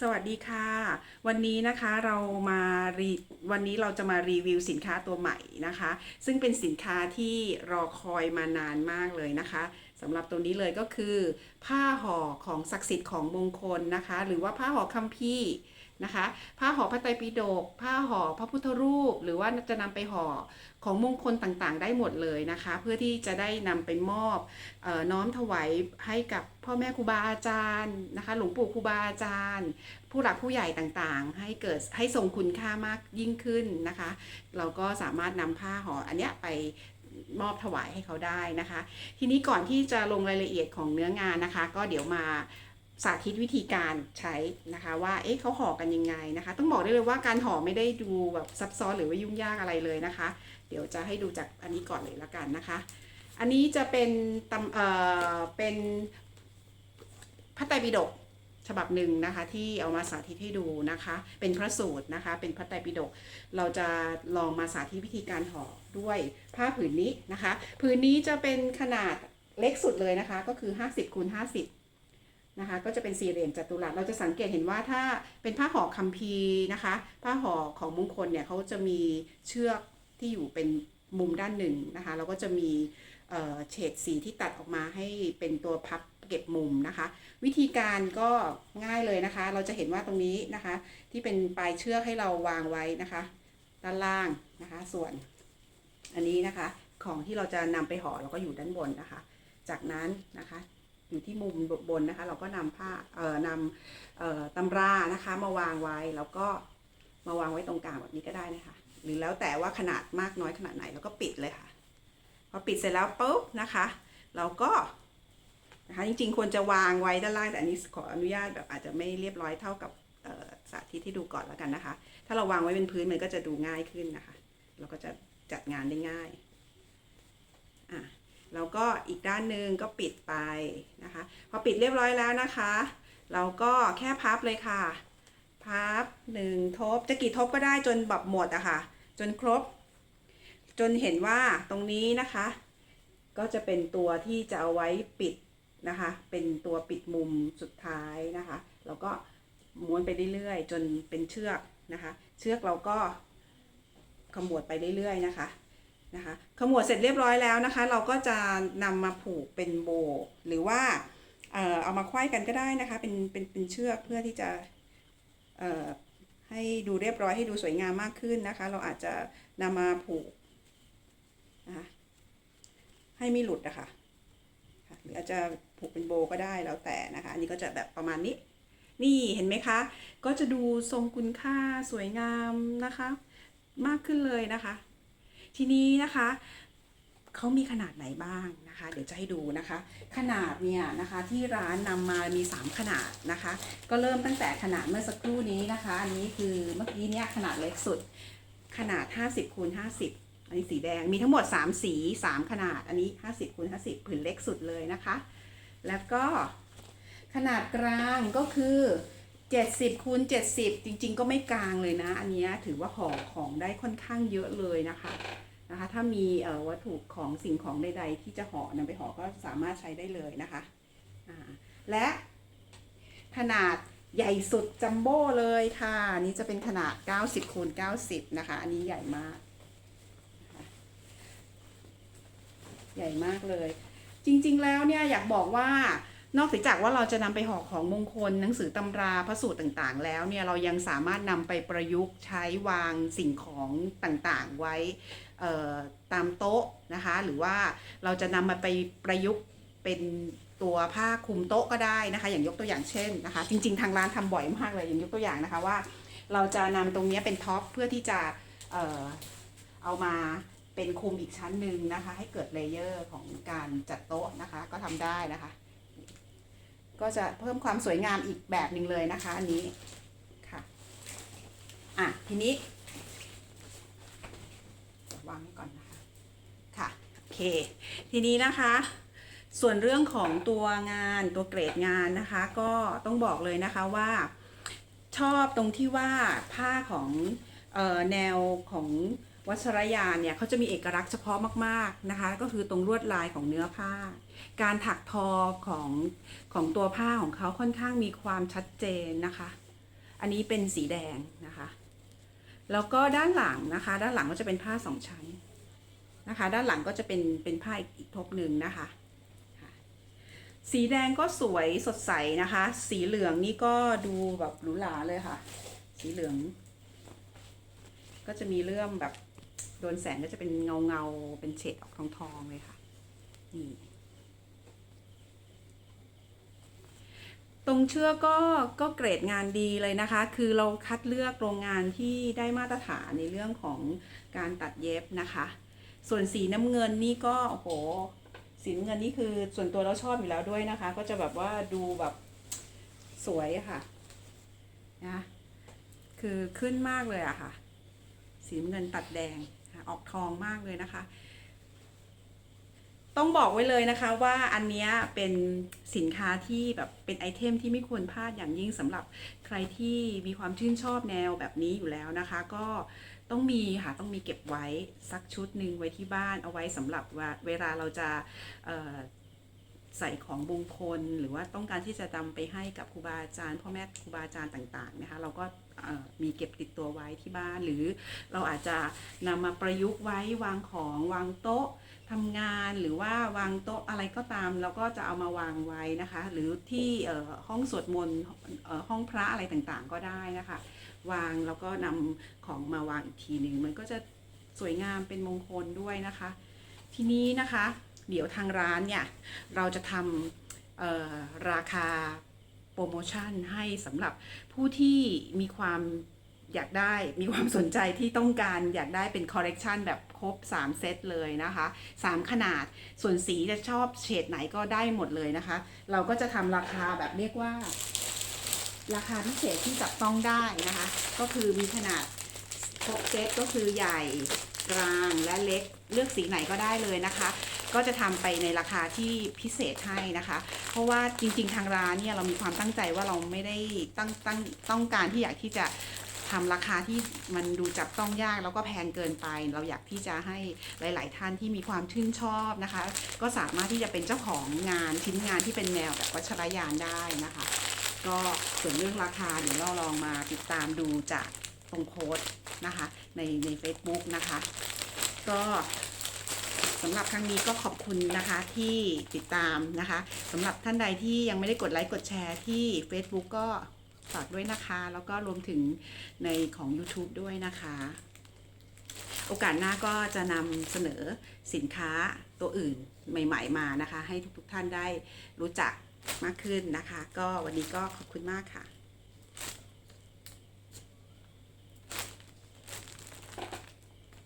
สวัสดีค่ะ วันนี้นะคะเรามารีวันนี้เราจะมารีวิวสินค้าตัวใหม่นะคะ ซึ่งเป็นสินค้าที่รอคอยมานานมากเลยนะคะ สำหรับตัวนี้เลยก็คือ ผ้าห่อของศักดิ์สิทธิ์ของมงคลนะคะ หรือว่าผ้าห่อคัมภีร์นะคะผ้าห่อพระไตรปิฎกผ้าห่อพระพุทธรูป หรือว่าจะนำไปห่อของมงคลต่างๆ ได้หมดเลยนะคะ เพื่อที่จะได้นำไปมอบออน้อมถวายให้กับพ่อแม่ครูบาอาจารย์นะคะ หลวงปู่ครูบาอาจารย์ ผู้หลักผู้ใหญ่ต่างๆ ให้เกิดให้ทรงคุณค่ามากยิ่งขึ้นนะคะ เราก็สามารถนำผ้าห่ออันเนี้ยไป มอบถวายให้เขาได้นะคะ ทีนี้ก่อนที่จะลงรายละเอียดของเนื้องานนะคะ ก็เดี๋ยวมาสาธิตวิธีการใช้นะคะ ว่าเอ๊ะเขาห่อกันยังไงนะคะ ต้องบอกได้เลยว่าการห่อไม่ได้ดูแบบซับซ้อนหรือว่ายุ่งยากอะไรเลยนะคะ เดี๋ยวจะให้ดูจากอันนี้ก่อนเลยละกันนะคะ อันนี้จะเป็นตำเอ่อเป็นพระไตรปิฎก ฉบับหนึ่งนะคะที่เอามาสาธิตให้ดูนะคะ เป็นพระสูตรนะคะ เป็นพระไตรปิฎกเราจะลองมาสาธิตวิธีการห่อด้วยผ้าผืนนี้นะคะ ผืนนี้จะเป็นขนาดเล็กสุดเลยนะคะ ก็คือ 50คูณ50นะคะ ก็จะเป็นสี่เหลี่ยมจัตุรัส เราจะสังเกตเห็นว่าถ้าเป็นผ้าห่อคัมภีร์นะคะ ผ้าห่อของมงคลเนี่ยเขาจะมีเชือกที่อยู่เป็นมุมด้านหนึ่งนะคะ แล้วก็จะมีเอ่อเฉดสีที่ตัดออกมาให้เป็นตัวพับ เก็บมุมนะคะ วิธีการก็ง่ายเลยนะคะ เราจะเห็นว่าตรงนี้นะคะ ที่เป็นปลายเชือกให้เราวางไว้นะคะ ด้านล่างนะคะ ส่วนอันนี้นะคะ ของที่เราจะนำไปห่อเราก็อยู่ด้านบนนะคะ จากนั้นนะคะอยู่ที่มุมบนนะคะ เราก็นำผ้าเอ่อนำเอ่อตำรานะคะ มาวางไว้แล้วก็มาวางไว้ตรงกลางแบบนี้ก็ได้นะคะ หรือแล้วแต่ว่าขนาดมากน้อยขนาดไหนแล้วก็ปิดเลยค่ะ พอปิดเสร็จแล้วปุ๊บนะคะ เราก็ นะคะจริงๆควรจะวางไว้ด้านล่างแต่อันนี้ขออนุญาตแบบอาจจะไม่เรียบร้อยเท่ากับสาธิตที่ดูก่อนแล้วกันนะคะ ถ้าเราวางไว้เป็นพื้นมันก็จะดูง่ายขึ้นนะคะ เราก็จะจัดงานได้ง่ายอะแล้วก็อีกด้านหนึ่งก็ปิดไปนะคะ พอปิดเรียบร้อยแล้วนะคะ เราก็แค่พับเลยค่ะ พับหนึ่งทบ จะกี่ทบก็ได้จนแบบหมดอะค่ะ จนครบ จนเห็นว่าตรงนี้นะคะ ก็จะเป็นตัวที่จะเอาไว้ปิด นะคะ เป็นตัวปิดมุมสุดท้ายนะคะแล้วก็ม้วนไปเรื่อยๆ จนเป็นเชือกนะคะ เชือกเราก็ขมวดไปเรื่อยๆนะคะนะคะขมวดเสร็จเรียบร้อยแล้วนะคะ เราก็จะนำมาผูกเป็นโบ หรือว่าเอ่อเอามาควายกันก็ได้นะคะ เป็นเป็นเป็นเชือกเพื่อที่จะเอ่อให้ดูเรียบร้อยให้ดูสวยงามมากขึ้นนะคะ เราอาจจะนำมาผูกนะคะให้ไม่หลุดนะคะ หรืออาจจะผูกเป็นโบก็ได้แล้วแต่นะคะ อันนี้ก็จะแบบประมาณนี้ นี่เห็นไหมคะ ก็จะดูทรงคุณค่าสวยงามนะคะ มากขึ้นเลยนะคะ ทีนี้นะคะเขามีขนาดไหนบ้างนะคะ เดี๋ยวจะให้ดูนะคะ ขนาดเนี่ยนะคะที่ร้านนำมามี 3 ขนาดนะคะ ก็เริ่มตั้งแต่ขนาดเมื่อสักครู่นี้นะคะ อันนี้คือเมื่อกี้เนี่ยขนาดเล็กสุด ขนาด 50คูณ50 อันนี้สีแดงมีทั้งหมด 3 สี 3 ขนาดอันนี้ 50คูณ50ผืนเล็กสุดเลยนะคะ แล้วก็ขนาดกลางก็คือ 70คูณ70 จริง ๆ ก็ไม่กลางเลยนะ อันนี้ถือว่าห่อของได้ค่อนข้างเยอะเลยนะคะนะคะ ถ้ามีวัตถุของสิ่งของใด ๆ ที่จะห่อนำไปห่อก็สามารถใช้ได้เลยนะคะและขนาดใหญ่สุดจัมโบ้เลยค่ะนนี้จะเป็นขนาด 90คูณ90 นะคะ อันนี้ใหญ่มากนะคะ ใหญ่มากเลย จริงๆแล้วเนี่ยอยากบอกว่านอกจากว่าเราจะนำไปห่อของมงคล หนังสือตำราพระสูตรต่างๆ แล้วเนี่ยเรายังสามารถนำไปประยุกต์ใช้วางสิ่งของต่างๆไว้ตามโต๊ะนะคะ หรือว่าเราจะนำมาไปประยุกต์เป็นตัวผ้าคลุมโต๊ะก็ได้นะคะ อย่างยกตัวอย่างเช่นนะคะ จริง ๆ ทางร้านทำบ่อยมากเลยอย่างยกตัวอย่างนะคะว่า เราจะนำตรงนี้เป็นท็อปเพื่อที่จะเอามา เป็นคลุมอีกชั้นหนึ่งนะคะ ให้เกิดเลเยอร์ของการจัดโต๊ะนะคะ ก็ทำได้นะคะ ก็จะเพิ่มความสวยงามอีกแบบหนึ่งเลยนะคะ อันนี้ค่ะอะทีนี้วางก่อนนะคะค่ะโอเค ทีนี้นะคะส่วนเรื่องของตัวงานตัวเกรดงานนะคะ ก็ต้องบอกเลยนะคะว่า ชอบตรงที่ว่าผ้าของออแนวของ วัชรยานเนี่ยเขาจะมีเอกลักษณ์เฉพาะมากๆนะคะ ก็คือตรงลวดลายของเนื้อผ้า การถักทอของของตัวผ้าของเขาค่อนข้างมีความชัดเจนนะคะ อันนี้เป็นสีแดงนะคะ แล้วก็ด้านหลังนะคะ ด้านหลังก็จะเป็นผ้าสองชั้นนะคะ ด้านหลังก็จะเป็นเป็นผ้าอีกอีกทบหนึ่งนะคะสีแดงก็สวยสดใสนะคะ สีเหลืองนี่ก็ดูแบบหรูหราเลยค่ะ สีเหลือง ก็จะมีเรื่องแบบ ดนแสงก็จะเป็นเงาเงาเป็นเฉดออกทองทองเลยค่ะนี่ตรงเชือกก็ก็เกรดงานดีเลยนะคะ คือเราคัดเลือกโรงงานที่ได้มาตรฐานในเรื่องของการตัดเย็บนะคะ ส่วนสีน้ำเงินนี่ก็โอ้โหสีน้ำเงินนี่คือส่วนตัวเราชอบอยู่แล้วด้วยนะคะ ก็จะแบบว่าดูแบบสวยค่ะนะคือขึ้นมากเลยอะค่ะ สีเงินตัดแดงออกทองมากเลยนะคะ ต้องบอกไว้เลยนะคะว่าอันนี้เป็นสินค้าที่แบบเป็นไอเทมที่ไม่ควรพลาดอย่างยิ่งสำหรับใครที่มีความชื่นชอบแนวแบบนี้อยู่แล้วนะคะ ก็ต้องมีค่ะต้องมีเก็บไว้สักชุดหนึ่งไว้ที่บ้านเอาไว้สำหรับเวลาเราจะใส่ของมงคลหรือว่าต้องการที่จะนำไปให้กับครูบาอาจารย์พ่อแม่ครูบาอาจารย์ต่างๆนะคะ เราก็ มีเก็บติดตัวไว้ที่บ้าน หรือเราอาจจะนำมาประยุกต์ไว้วางของวางโต๊ะทำงานหรือว่าวางโต๊ะอะไรก็ตามเราก็จะเอามาวางไว้นะคะ หรือที่ห้องสวดมนต์ห้องพระอะไรต่างๆก็ได้นะคะ วางแล้วก็นำของมาวางอีกทีหนึ่งมันก็จะสวยงามเป็นมงคลด้วยนะคะ ทีนี้นะคะ เดี๋ยวทางร้านเนี่ยเราจะทำราคา โปรโมชั่นให้สำหรับผู้ที่มีความอยากได้มีความสนใจที่ต้องการอยากได้เป็นคอลเลกชันแบบครบ 3 เซตเลยนะคะ 3 ขนาดส่วนสีจะชอบเฉดไหนก็ได้หมดเลยนะคะ เราก็จะทำราคาแบบเรียกว่า ราคาพิเศษที่จับต้องได้นะคะ ก็คือมีขนาดครบเซตก็คือใหญ่ กลางและเล็กเลือกสีไหนก็ได้เลยนะคะ ก็จะทำไปในราคาที่พิเศษให้นะคะ เพราะว่าจริง ๆ ทางร้านเนี่ยเรามีความตั้งใจว่าเราไม่ได้ตั้งตั้งต้องการที่อยากที่จะทำราคาที่มันดูจับต้องยากแล้วก็แพงเกินไป เราอยากที่จะให้หลาย ๆ ท่านที่มีความชื่นชอบนะคะ ก็สามารถที่จะเป็นเจ้าของงานชิ้นงานที่เป็นแนวแบบวัชรยานได้นะคะ ก็ส่วนเรื่องราคาเดี๋ยวเราลองมาติดตามดูจาก ตรงโพสต์นะคะในใน Facebook นะคะ ก็สำหรับครั้งนี้ก็ขอบคุณนะคะที่ติดตามนะคะสำหรับท่านใดที่ยังไม่ได้กดไลค์กดแชร์ที่ Facebook ก็ฝากด้วยนะคะ แล้วก็รวมถึงในของ YouTube ด้วยนะคะ โอกาสหน้าก็จะนำเสนอสินค้าตัวอื่นใหม่ ๆ มานะคะ ให้ทุกๆท่านได้รู้จักมากขึ้นนะคะ ก็วันนี้ก็ขอบคุณมากค่ะ